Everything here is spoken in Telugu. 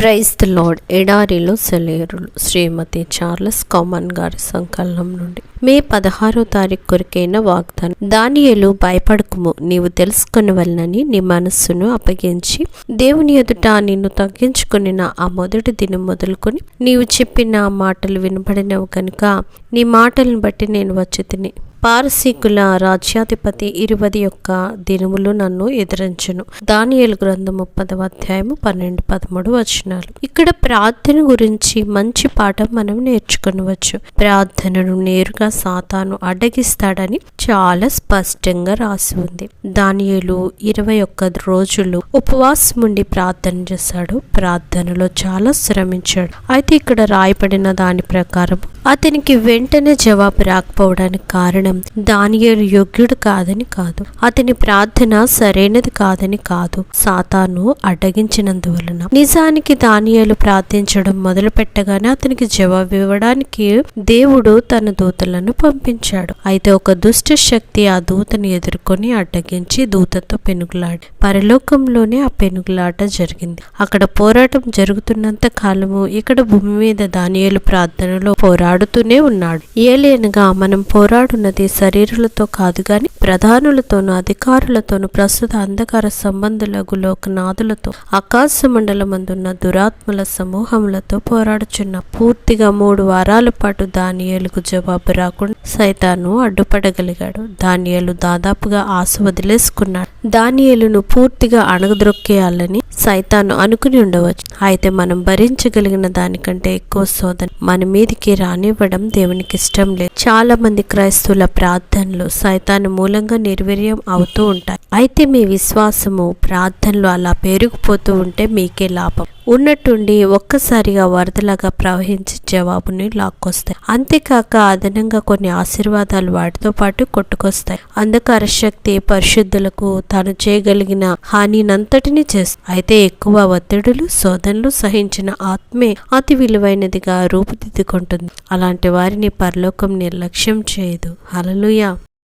Praise lord. ఎడారిలో సెలేరులు. శ్రీమతి చార్లెస్ కామన్ గారి సంకలనం నుండి. మే పదహారో తారీఖు కొరికైన వాగ్దానం. దానియలు భయపడకుము. నీవు తెలుసుకునవలనని నీ మనస్సును అప్పగించి దేవుని ఎదుట నిన్ను తగ్గించుకుని ఆ మొదటి దినం మొదలుకొని నీవు చెప్పిన ఆ మాటలు వినబడినవు కనుక నీ మాటలను బట్టి నేను వచ్చి పారసీకుల రాజ్యాధిపతి ఇరువది యొక్క దినములు నన్ను ఎదిరించును. దానియలు గ్రంథం ముప్పదవ అధ్యాయము పన్నెండు పదమూడు వచనాలు. ఇక్కడ ప్రార్థన గురించి మంచి పాఠం మనం నేర్చుకునవచ్చు. ప్రార్థనను నేరుగా సాతాను అడ్డగిస్తాడని చాలా స్పష్టంగా రాసి ఉంది. దానియలు ఇరవై ఒక్క రోజులు ఉపవాసం ఉండి ప్రార్థన చేశాడు. ప్రార్థనలో చాలా శ్రమించాడు. అయితే ఇక్కడ రాయబడిన దాని ప్రకారం అతనికి వెంటనే జవాబు రాకపోవడానికి కారణం దానియేలు యోగ్యుడు కాదని కాదు. అతని ప్రార్థన సరైనది కాదని కాదు. సాతాను అడ్డగించినందువలన. నిజానికి దానియాలు ప్రార్థించడం మొదలు పెట్టగానే అతనికి జవాబు ఇవ్వడానికి దేవుడు తన దూతలను పంపించాడు. అయితే ఒక దుష్ట శక్తి ఆ దూతను ఎదుర్కొని అడ్డగించి దూతతో పెనుగులాడి. పరలోకంలోనే ఆ పెనుగులాట జరిగింది. అక్కడ పోరాటం జరుగుతున్నంత కాలము ఇక్కడ భూమి మీద దానియాలు ప్రార్థనలో పోరాడుతూనే ఉన్నాడు. ఏలేనగా మనం పోరాడున్నది శరీరులతో కాదు గాని ప్రధానులతోనూ అధికారులతోనూ ప్రస్తుత అంధకార సంబంధులకు లోకనాథులతో ఆకాశ మండలమందున్న దురాత్మల సమూహములతో పోరాడుచున్న పూర్తిగా మూడు వారాల పాటు దానియేలుకు జవాబు రాకుండా సైతాను అడ్డుపడగలిగాడు. దానియేలు దాదాపుగా ఆశ వదిలేసుకున్నాడు. దానియేలును పూర్తిగా అణగద్రొక్కేయాలని సైతాను అనుకుని ఉండవచ్చు. అయితే మనం భరించగలిగిన దానికంటే ఎక్కువ శోధన మన మీదికి రానివ్వడం దేవునికి ఇష్టం లేదు. చాలా మంది క్రైస్తవుల ప్రార్థనలు సైతాను మూలంగా నిర్వీర్యం అవుతూ ఉంటాయి. అయితే మీ విశ్వాసము ప్రార్థనలు అలా పెరిగిపోతూ ఉంటే మీకే లాభం. ఉన్నట్టుండి ఒక్కసారిగా వరదలాగా ప్రవహించి జవాబుని లాక్కొస్తాయి. అంతేకాక అదనంగా కొన్ని ఆశీర్వాదాలు వాటితో పాటు కొట్టుకొస్తాయి. అంధకార శక్తి పరిశుద్ధులకు తాను చేయగలిగిన హానినంతటిని చేస్తుంది అయితే ఎక్కువ ఒత్తిడులు శోధనలు సహించిన ఆత్మే అతి విలువైనదిగా రూపుదిద్దుకుంటుంది. అలాంటి వారిని పరలోకం నిర్లక్ష్యం చేయదు. హలలుయా